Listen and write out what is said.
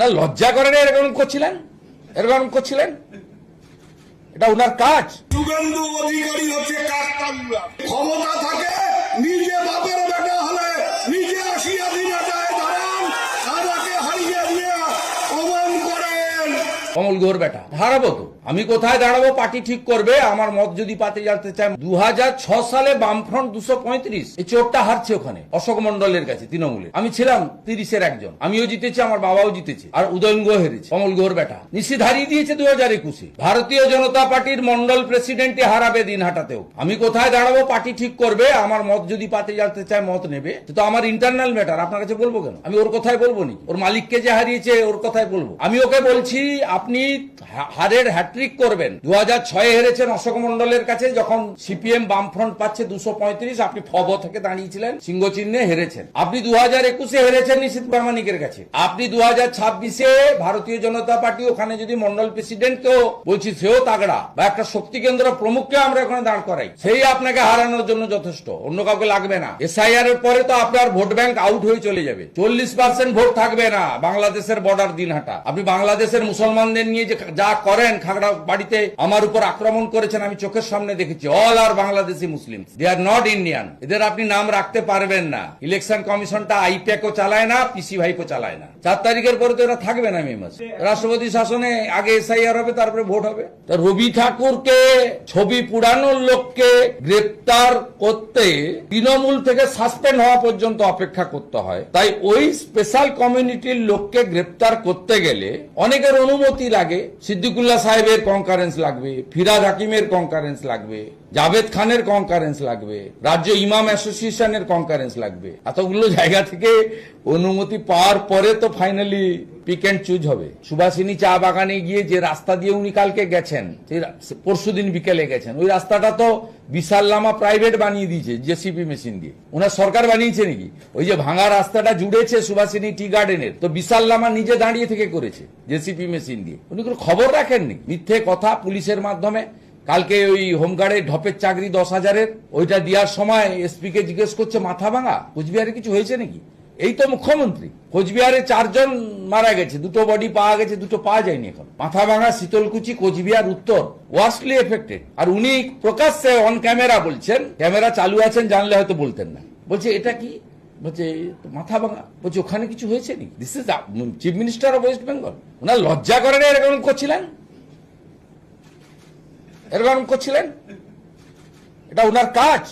ওনার লজ্জা করে না, এরকম করছিলেন? এরকম করছিলেন? এটা ওনার কাজ। শুভেন্দু অধিকারী হচ্ছে কাকতালিয়া ক্ষমতা থাকে, নিজে বাপের কমল ঘোর বেটা। হারাবো তো। আমি কোথায় দাঁড়াবো? পার্টি ঠিক করবে? আমার মত যদি পাতে জানতে চায় দু সালে বামফ্রন্ট দুশো পঁয়ত্রিশ। এই চোরটা হারছে ওখানে, অশোক মন্ডলের কাছে, তৃণমূলে। আমি ছিলাম তিরিশের একজন। আমিও জিতেছি, আমার বাবাও জিতেছে। আর উদয়ন গুহ হেরেছে। কমল ঘোর বেটা। নিশ্চিত হারিয়ে দিয়েছে দু হাজার একুশে। ভারতীয় জনতা পার্টির মন্ডল প্রেসিডেন্টে হারাবে দিন হাটাতেও। আমি কোথায় দাঁড়াবো? পার্টি ঠিক করবে? আমার মত যদি পাতে জানতে চায়, মত নেবে। তো আমার ইন্টারনাল ম্যাটার আপনার কাছে বলব কেন? আমি ওর কথায় বলব নি। ওর মালিককে যে হারিয়েছে, ওর কথায় বলব। আমি ওকে বলছি আপনি হারের হ্যাট্রিক করবেন। দু হাজার ছয়ে হেরেছেন অশোক মন্ডলের কাছে, যখন সিপিএম বামফ্রন্ট পাচ্ছে দুশো পঁয়ত্রিশ, আপনি ফব থেকে দাঁড়িয়েছিলেন সিংহ চিহ্নে হেরেছেন। আপনি দু হাজার একুশে হেরেছেন নিশীত প্রামাণিকের কাছে। আপনি দু হাজার ছাব্বিশে ভারতীয় জনতা পার্টি, ওখানে যদি মন্ডল প্রেসিডেন্টকেও বলছি, সেও তাগড়া বা একটা শক্তি কেন্দ্র প্রমুখকে আমরা ওখানে দাঁড় করাই। সেই আপনাকে হারানোর জন্য যথেষ্ট, অন্য কাউকে লাগবে না। এসআইআর এর পরে তো আপনার ভোট ব্যাংক আউট হয়ে চলে যাবে। চল্লিশ পার্সেন্ট ভোট থাকবে না বাংলাদেশের বর্ডার দিনহাটা। আপনি বাংলাদেশের মুসলমানদের নিয়ে যে যা করেন খাগড়া বাড়িতে আমার উপর আক্রমণ করেছেন, আমি চোখের সামনে দেখেছি। All are Bangladeshi Muslim they are not Indian এদের আপনি নাম রাখতে পারবেন না। ইলেকশন কমিশনটা আইপ্যাকও চালায় না পিসি ভাইপো চালায় না। চার তারিখের পরে তো এরা থাকবে না মে মাসে। রাষ্ট্রপতি শাসনে আগে এসআইআর হবে, তারপরে ভোট হবে। তা রবি ঠাকুরকে ছবি পুরানোর লোককে গ্রেপ্তার করতে তৃণমূল থেকে সাসপেন্ড হওয়া পর্যন্ত অপেক্ষা করতে হয়। তাই ওই স্পেশাল কমিউনিটির লোককে গ্রেপ্তার করতে গেলে অনেকের অনুমতি লাগে, সিদ্দিকুল্লাহ সাহেবের কনকারেন্স লাগবে ফিরাজ হাকিমের কনকারেন্স লাগবে, জাভেদ খানের কনকারেন্স লাগবে, রাজ্য ইমাম অ্যাসোসিয়েশনের কনকারেন্স লাগবে। এতগুলো জায়গা থেকে অনুমতি পাওয়ার পরে তো ফাইনালি পিক অ্যান্ড চুজ হবে। সুভাষিনী চা বাগানে গিয়ে যে রাস্তা দিয়ে উনি কালকে গেছেন পরশু দিন বিকেলে গেছেন, ওই রাস্তাটা তো বিশাল লামা প্রাইভেট বানিয়ে দিয়েছে জেসিপি মেশিন দিয়ে। ওনার সরকার বানিয়েছে নাকি? ওই যে ভাঙা রাস্তাটা জুড়েছে সুভাষিনী টি গার্ডেনের, তো বিশাল লামা নিজে দাঁড়িয়ে থেকে করেছে জেসিপি মেশিন দিয়ে। উনি কোনো খবর রাখেননি মিথ্যে কথা পুলিশের মাধ্যমে। কালকে ওই হোমগার্ডে ঢপের চাকরি দশ হাজারের, ওইটা দেওয়ার সময় এসপি কে জিজ্ঞেস করছে, মাথা ভাঙা? কুচবিহারে কিছু হয়েছে নাকি? এই তো মুখ্যমন্ত্রী। কোচবিহারে চারজন মারা গেছে, দুটো বডি পাওয়া গেছে, দুটো পাওয়া যায়নি এখন। মাথা ভাঙা শীতলকুচি, কোচবিহার, উত্তর ওয়াস্টলি এফেক্টেড আর উনি প্রকাশ্যে অন ক্যামেরা বলছেন ক্যামেরা চালু আছেন জানলে হয়তো বলতেন না। বলছে, এটা কি? বলছে মাথা ভাঙা বলছে, ওখানে কিছু হয়েছে নি this is chief minister of West Bengal ওনার লজ্জা করে না এরকম করছিলেন? এরকম করছিলেন? এটা ওনার কাজ।